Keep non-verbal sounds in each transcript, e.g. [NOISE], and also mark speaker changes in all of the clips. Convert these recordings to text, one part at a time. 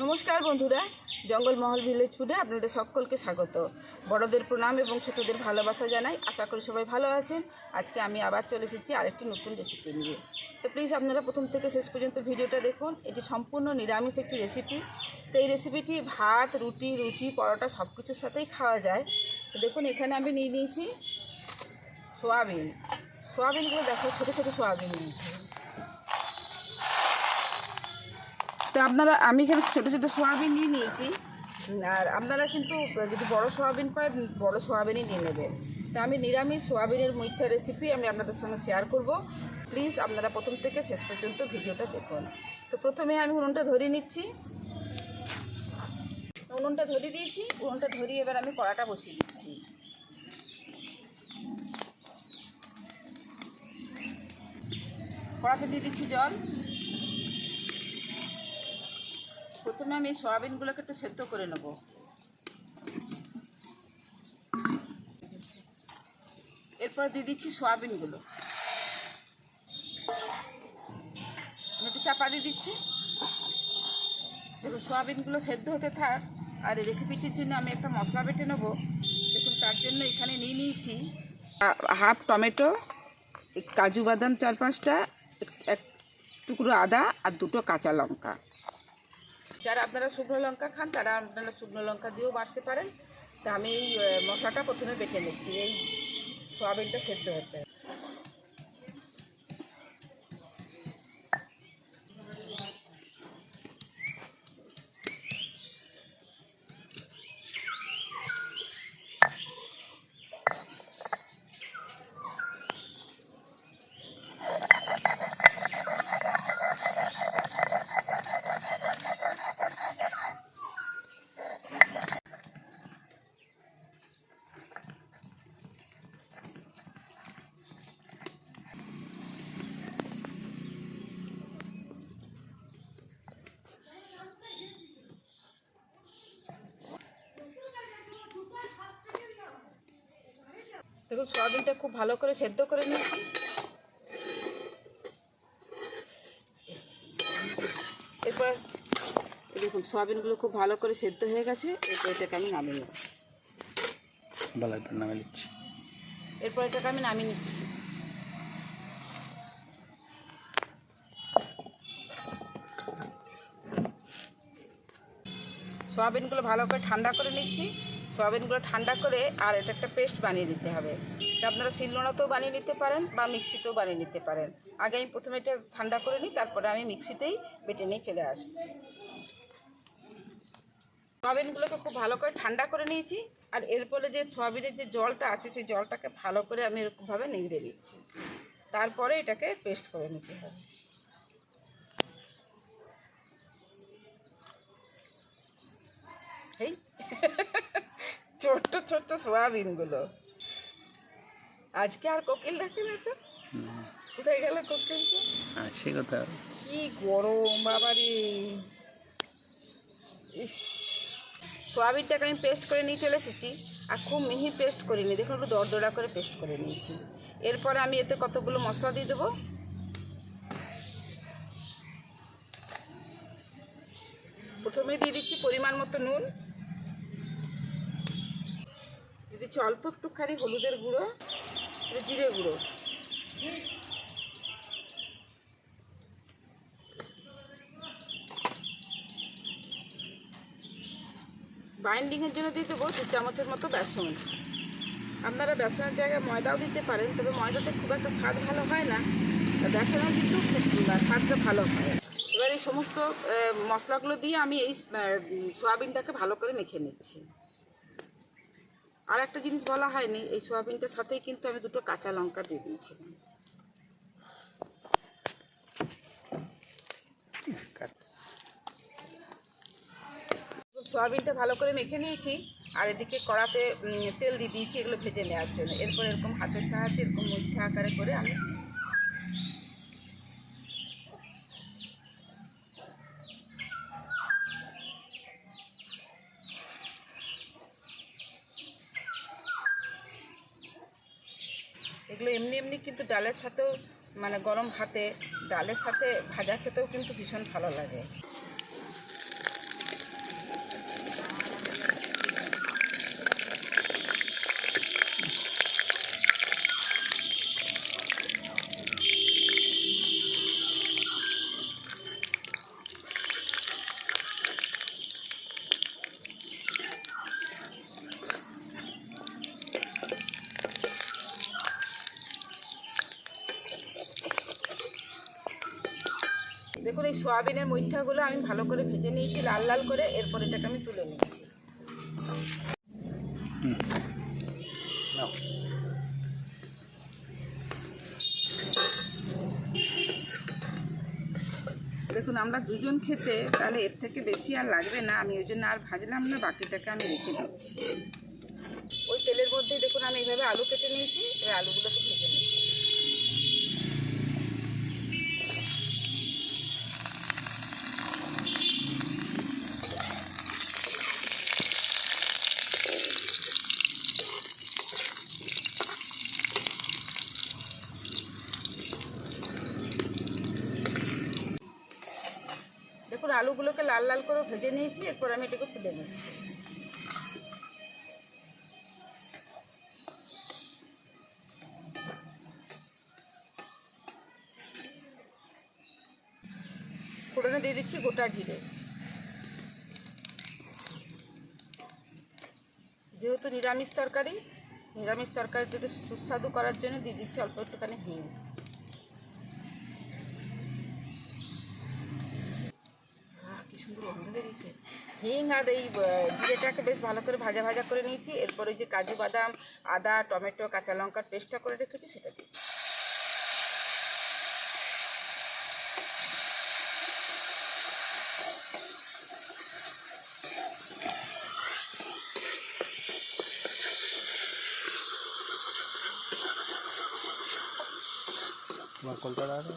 Speaker 1: নমস্কার বন্ধুরা, জঙ্গলমহল ভিলেজ ফুডে আপনাদের সকলকে স্বাগত। বড়দের প্রণাম এবং ছোটদের ভালোবাসা জানাই। আশা করি সবাই ভালো আছেন। আজকে আমি আবার চলে এসেছি আরেকটি নতুন রেসিপি নিয়ে। তো প্লিজ আপনারা প্রথম থেকে শেষ পর্যন্ত ভিডিওটা দেখুন। এটি সম্পূর্ণ নিরামিষ একটি রেসিপি তো এই রেসিপিটি ভাত, রুটি রুচি পরোটা সব কিছুর সাথেই খাওয়া যায়। তো দেখুন, এখানে আমি নিয়ে নিয়েছি সোয়াবিন। সোয়াবিনগুলো দেখো, ছোটো ছোটো সোয়াবিন নিয়েছি। তো আপনারা, আমি এখানে ছোটো ছোটো সোয়াবিন নিয়ে নিয়েছি। আর আপনারা কিন্তু যদি বড় সোয়াবিন পায়, বড় সোয়াবিনই নিয়ে নেবেন। তো আমি নিরামিষ সোয়াবিনের মিথ্যা রেসিপি আমি আপনাদের সঙ্গে শেয়ার করব। প্লিজ আপনারা প্রথম থেকে শেষ পর্যন্ত ভিডিওটা দেখুন। তো প্রথমে আমি উনুনটা ধরিয়ে নিচ্ছি। উনুনটা ধরিয়ে দিয়েছি। উনুনটা ধরিয়ে এবার আমি কড়াটা বসিয়ে দিচ্ছি। কড়াতে দিয়ে দিচ্ছি জল। প্রথমে আমি সয়াবিনগুলোকে একটু সেদ্ধ করে নেব। এরপর দিয়ে দিচ্ছি সয়াবিনগুলো। আমি একটু চাপা দিয়ে দিচ্ছি। দেখুন, সয়াবিনগুলো সেদ্ধ হতে থাক, আর রেসিপিটির জন্য আমি একটা মশলা বেটে নেব। দেখুন, তার জন্য এখানে নিয়ে নিয়েছি হাফ টমেটো কাজু বাদাম চার পাঁচটা এক টুকরো আদা, আর দুটো কাঁচা লঙ্কা। যারা আপনারা শুকনো লঙ্কা খান, তারা আপনারা শুকনো লঙ্কা দিয়েও বাটতে পারেন। তা আমি এই মশলাটা প্রথমে বেটে নিচ্ছি। এই সোয়াবিনটা সেদ্ধ হতে। দেখুন সয়াবিনটা খুব ভালো করে সেদ্ধ করে নিচ্ছি এরপর দেখুন সয়াবিনগুলো খুব ভালো করে সেদ্ধ হয়ে গেছে। এরপর এটাকে আমি নামিয়ে নিচ্ছি।
Speaker 2: বালাইটা নামে নিচ্ছি।
Speaker 1: এরপর এটাকে আমি নামিয়ে নিচ্ছি। সয়াবিনগুলো ভালো করে ঠান্ডা করে নিচ্ছি। সয়াবিনগুলো ঠান্ডা করে আর এটা একটা পেস্ট বানিয়ে নিতে হবে। আপনারা শিলনোড়াতেও বানিয়ে নিতে পারেন বা মিক্সিতেও বানিয়ে নিতে পারেন। আগে আমি প্রথমে এটা ঠান্ডা করে নিই, তারপরে আমি মিক্সিতেই বেটে নিয়ে চলে আসছি। সয়াবিনগুলোকে খুব ভালো করে ঠান্ডা করে নিয়েছি আর এরপরে যে সয়াবিনের যে জলটা আছে, সেই জলটাকে ভালো করে আমি এরকমভাবে নিংড়ে নিচ্ছি। তারপরে এটাকে পেস্ট করে নিতে হবে। [LAUGHS] ছোট্ট ছোট্ট সয়াবিনগুলো। আজকে আর কোকিল ডাকে না তো? কোথায় গেল কোকিলটা
Speaker 2: আছে কথা
Speaker 1: কি গরম বাবারে। ইস। সোয়াবিনটাকে আমি পেস্ট করে নিয়ে চলে এসেছি আর খুব মিহি পেস্ট করিনি। দেখুন একটু দরদরা করে পেস্ট করে নিয়েছি। এরপরে আমি এতে কতগুলো মশলা দিয়ে দেবো? প্রথমে দিয়ে দিচ্ছি পরিমাণ মতো নুন। দিচ্ছি অল্প একটুখানি হলুদের গুঁড়ো জিরে গুঁড়ো। বাইন্ডিংয়ের জন্য দিয়ে দেবো দু চামচের মতো বেসন। আপনারা বেসনের জায়গায় ময়দাও দিতে পারেন, তবে ময়দাতে খুব একটা স্বাদ ভালো হয় না। বেসনে কিন্তু স্বাদটা ভালো হয়। এবার এই সমস্ত মশলাগুলো দিয়ে আমি এই সয়াবিনটাকে ভালো করে মেখে নিচ্ছি। আর একটা জিনিস বলা হয়নি, এই সোয়াবিনটার সাথেই কিন্তু আমি দুটো কাঁচা লঙ্কা দিয়ে দিয়েছিলাম। সোয়াবিনটা ভালো করে মেখে নিয়েছি, আর এদিকে কড়াতে তেল দিয়ে দিয়েছি এগুলো ভেজে নেওয়ার জন্য। এরপর এরকম হাতের সাহায্যে এরকম মধ্যে আকারে করে আমি এগুলো এমনি এমনি কিন্তু ডালের সাথেও মানে গরম ভাতে ডালের সাথে ভাজা খেতেও কিন্তু ভীষণ ভালো লাগে। দেখুন, এই সোয়াবিনের মইঠাগুলো আমি ভালো করে ভেজে নিয়েছি, লাল লাল করে, এরপর এটাকে আমি তুলে নিচ্ছি। দেখুন, আমরা দুজন খেতে তাহলে এর থেকে বেশি আর লাগবে না, আমি ওই জন্য আর ভাজলাম না, বাকিটাকে আমি রেখে দিচ্ছি। ওই তেলের মধ্যেই দেখুন, আমি এইভাবে আলু কেটে নিয়েছি, এবার আলুগুলোকে ভেজে আলুগুলোকে লাল লাল করে ভেজে নিয়েছি, এরপর আমি এটাকে তুলে নিচ্ছি ফোড়নে দিয়ে দিচ্ছি গোটা জিরে। যেহেতু নিরামিষ তরকারি, নিরামিষ তরকারিটা একটু সুস্বাদু করার জন্য দিয়ে দিচ্ছি অল্প একটুখানি হিং আহ, কি বেরিয়েছে হিং আর এই জিরেটাকে বেশ ভালো করে ভাজা ভাজা করে নিয়েছি। এরপরে ওই যে কাজু বাদাম, আদা, টমেটো, কাঁচা লঙ্কার পেস্টটা করে রেখেছি, সেটা
Speaker 2: তোমার কলকাতা আছে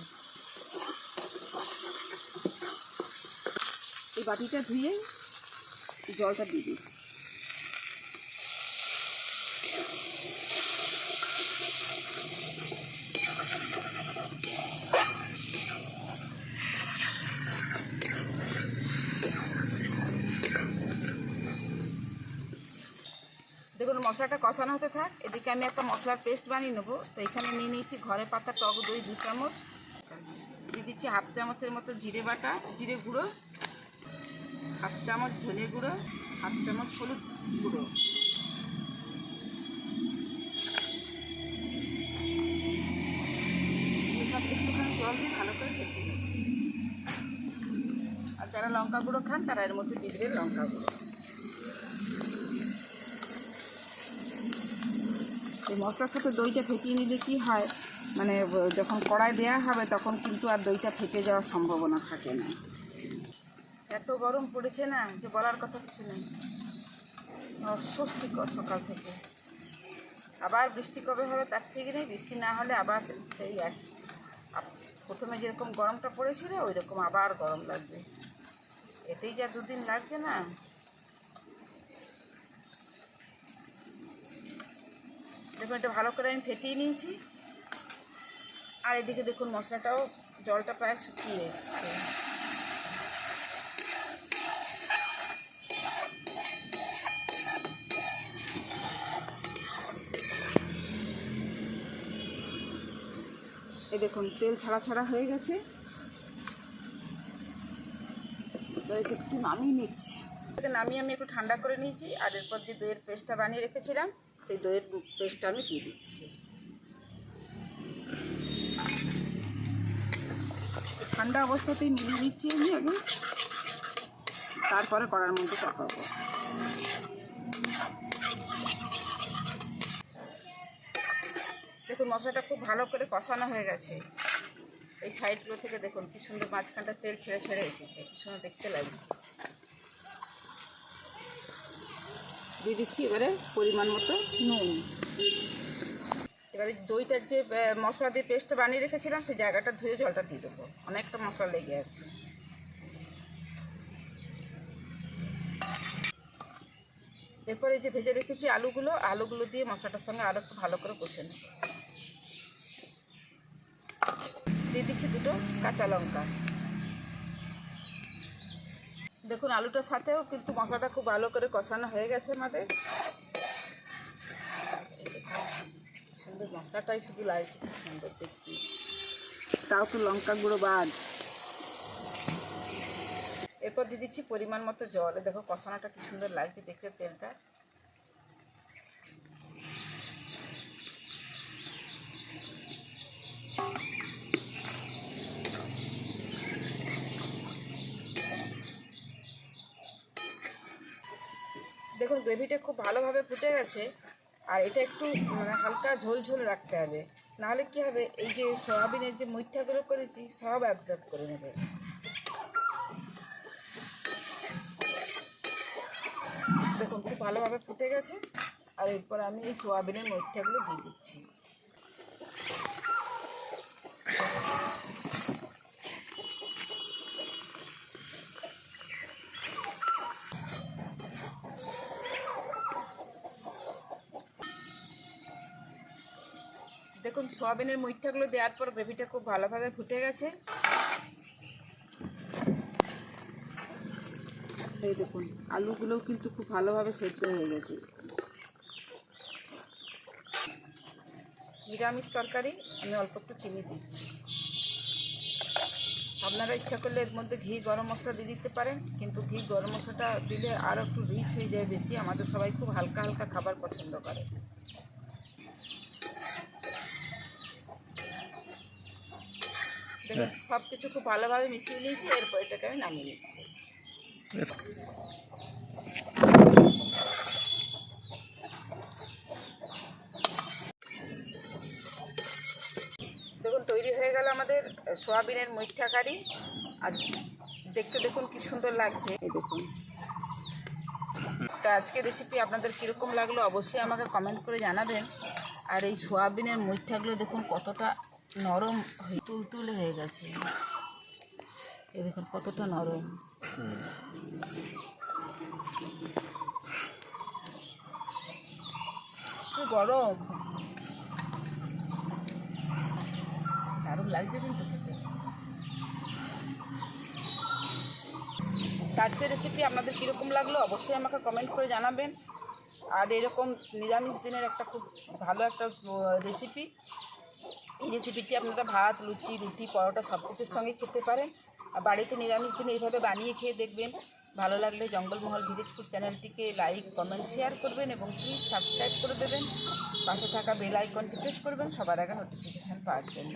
Speaker 1: এই বাটিটা ধুয়ে জলটা দিয়ে দিই। দেখুন, মশলাটা কষানো হতে থাক। এদিকে আমি একটা মশলার পেস্ট বানিয়ে নেব। তো এখানে নিয়ে নিয়েছি ঘরে পাতা টক দই দু চামচ। দিয়ে দিচ্ছি হাফ চামচের মতো জিরে বাটা, জিরে গুঁড়ো হাফ চামচ ধনে গুঁড়ো, হাফ চামচ হলুদ গুঁড়ো। দিয়ে সব একটুখানি জল দিয়ে ভালো করে ফেটে আর যারা লঙ্কা গুঁড়ো খান, তারা এর মধ্যে দিয়ে লঙ্কা গুঁড়ো। এই মশলার সাথে দইটা ফেটিয়ে নিলে কি হয়? মানে যখন কড়াই দেওয়া হবে, তখন কিন্তু আর দইটা ফেটে যাওয়ার সম্ভাবনা থাকে না। এত গরম পড়েছে না যে বলার কথা কিছু নেই। অস্বস্তিকর সকাল থেকে। আবার বৃষ্টি কবে হবে তার ঠিক নেই, বৃষ্টি না হলে আবার সেই এক প্রথমে যেরকম গরমটা পড়েছিল ওই রকম আবার গরম লাগবে। এতেই যা দুদিন লাগছে না। দেখুন, এটা ভালো করে আমি ফেটিয়ে নিয়েছি। আর এদিকে দেখুন, মশলাটাও জলটা প্রায় শুকিয়ে এসছে। এই দেখুন, তেল ছাড়া ছাড়া হয়ে গেছে। একটু নামিয়ে নিচ্ছি। নামিয়ে আমি একটু ঠান্ডা করে নিয়েছি, আর এরপর যে দইয়ের পেস্টটা বানিয়ে রেখেছিলাম, সেই দইয়ের পেস্টটা আমি দিয়ে দিচ্ছি। ঠান্ডা অবস্থাতেই মিলিয়ে দিচ্ছি আমি আগে। তারপরে কড়ার মধ্যে পাকাবো দেখুন, মশলাটা খুব ভালো করে কষানো হয়ে গেছে। এই সাইডগুলো থেকে দেখুন, কি সুন্দর মাঝখানটা তেল ছেড়ে ছেড়ে এসেছে। কি সুন্দর দেখতে লাগছে। দিয়ে দিচ্ছি এবারে পরিমাণ মতো নুন। এবারে দইটার যে মশলা দিয়ে পেস্টটা বানিয়ে রেখেছিলাম, সেই জায়গাটা ধুয়ে জলটা দিয়ে দেবো। অনেকটা মশলা লেগে আছে। এরপরে যে ভেজে রেখেছি আলুগুলো আলুগুলো দিয়ে মশলাটার সঙ্গে আরও একটু ভালো করে কষে নেব। দিয়ে দিচ্ছি দুটো কাঁচা লঙ্কা। দেখুন, আলুটার সাথেও কিন্তু মশলাটা খুব ভালো করে কষানো হয়ে গেছে আমাদের। সুন্দর মশলাটাই শুধু লাগছে সুন্দর দেখতে। তাও তো লঙ্কা গুঁড়ো বাদ। এরপর দিয়ে দিচ্ছি পরিমাণ মতো জল। দেখো, কষানোটা কি সুন্দর লাগছে দেখতে তেলটা। গ্রেভিটা খুব ভালোভাবে ফুটে গেছে, আর এটা একটু মানে হালকা ঝোল ঝোল রাখতে হবে। নাহলে কি হবে, এই যে সয়াবিনের যে মিথ্যাগুলো করেছি সব অ্যাবজর্ব করে নেবে। দেখুন, খুব ভালোভাবে ফুটে গেছে, আর এরপর আমি এই সোয়াবিনের মুইঠাগুলো দিয়ে দিচ্ছি। দেখুন, সোয়াবিনের মুইঠাগুলো দেওয়ার পর গ্রেভিটা খুব ভালোভাবে ফুটে গেছে। দেখুন, আলুগুলোও কিন্তু খুব ভালোভাবে সেদ্ধ হয়ে গেছে। নিরামিষ তরকারি, আমি অল্প একটু চিনি দিচ্ছি। আপনারা ইচ্ছা করলে এর মধ্যে ঘি, গরম মশলা দিয়ে দিতে পারেন, কিন্তু ঘি, গরম মশলাটা দিলে আরও একটু রিচ হয়ে যায় বেশি। আমাদের সবাই খুব হালকা হালকা খাবার পছন্দ করে। দেখুন সব কিছু খুব ভালোভাবে মিশিয়ে নিয়েছি এরপর এটাকে আমি নামিয়ে নিচ্ছি। দেখুন তৈরি হয়ে গেল আমাদের সোয়াবিনের মুইঠা কারি আর দেখতে দেখুন কি সুন্দর লাগছে। এই দেখুন। তা আজকে রেসিপি আপনাদের কীরকম লাগল অবশ্যই আমাকে কমেন্ট করে জানাবেন। আর এই সোয়াবিনের মুইঠাগুলো দেখুন কতটা নরম হয়ে তুলতুলে হয়ে গেছে। এই দেখুন কতটা নরম। গরম। দারুণ লাগছে কিন্তু আজকের রেসিপি আপনাদের কীরকম লাগল অবশ্যই আমাকে কমেন্ট করে জানাবেন। আর এরকম নিরামিষ দিনের একটা খুব ভালো একটা রেসিপি এই রেসিপিটি আপনারা ভাত, লুচি, রুটি, পরোটা সব কিছুর সঙ্গে খেতে পারেন। আর বাড়িতে নিরামিষ দিন এইভাবে বানিয়ে খেয়ে দেখবেন। ভালো লাগলে জঙ্গলমহল ভিলেজ ফুড চ্যানেলটিকে লাইক, কমেন্ট শেয়ার করবেন এবং প্লিজ সাবস্ক্রাইব করে দেবেন। পাশে থাকা বেল আইকনটি প্রেস করবেন সবার আগে নোটিফিকেশান পাওয়ার জন্য।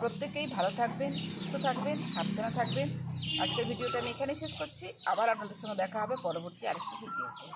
Speaker 1: প্রত্যেকেই ভালো থাকবেন, সুস্থ থাকবেন, সাবধানে থাকবেন। আজকের ভিডিওটা আমি এখানেই শেষ করছি। আবার আপনাদের সঙ্গে দেখা হবে পরবর্তী আরেকটি ভিডিওতে।